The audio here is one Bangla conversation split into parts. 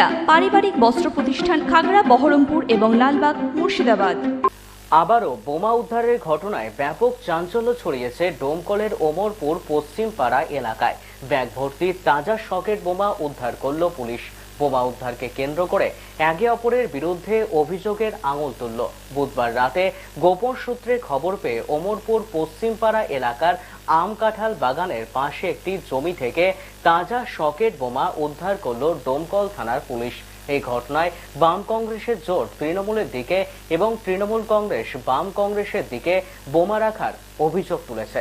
সুনিতা পারিবারিক বস্ত্র প্রতিষ্ঠান খাগড়া, বহরমপুর এবং লালবাগ, মুর্শিদাবাদ। আবারও বোমা উদ্ধারের ঘটনায় ব্যাপক চাঞ্চল্য ছড়িয়েছে ডোমকলের ওমরপুর পশ্চিমপাড়া এলাকায়। ব্যাগ ভর্তি তাজা শকের বোমা উদ্ধার করল পুলিশ। বোমা উদ্ধারকে কেন্দ্র করে একে অপরের বিরুদ্ধে অভিযোগের আঙুল তুলল। বুধবার রাতে গোপন সূত্রে খবর পেয়ে ওমরপুর পশ্চিমপাড়া এলাকার আম কাঁঠাল বাগানের পাশে একটি জমি থেকে তাজা সকেট বোমা উদ্ধার করল ডোমকল থানার পুলিশ। এই ঘটনায় বাম কংগ্রেসের জোট তৃণমূলের দিকে এবং তৃণমূল কংগ্রেস বাম কংগ্রেসের দিকে বোমা রাখার অভিযোগ তুলেছে।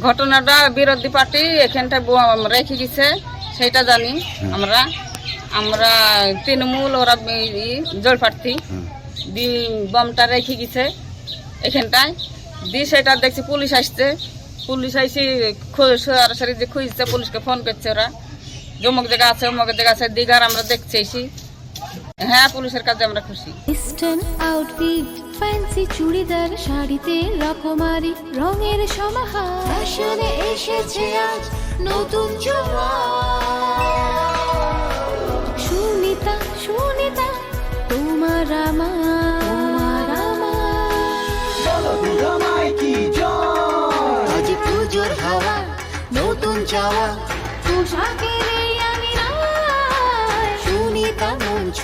ঘটনাটা বিরোধী পার্টি এখানটায় ব- রেখে গেছে সেটা জানি আমরা। আমরা তৃণমূল ওরা জল প্রার্থী। দি বমটা রেখে গেছে এখানটায়। দি সেটা দেখছি পুলিশ আসছে। পুলিশ আইসি খু- সরাসরি যে খুঁজছে পুলিশকে ফোন করছে ওরা। জমক জায়গা আছে অমুক জায়গা আছে দিঘার আমরা দেখছি হ্যাঁ পুলিশের কাজে আমরা খুশি। ইস্টার্ন আউটফিট ফ্যান্সি চুড়িদার, শাড়িতে রকমারি, রঙের সমাহার। ফ্যাশনে এসেছে আজ নতুন সুনিতা সুনিতা, তোমার আমার পুজোর হাওয়া, নতুন চাওয়া, পোশাকের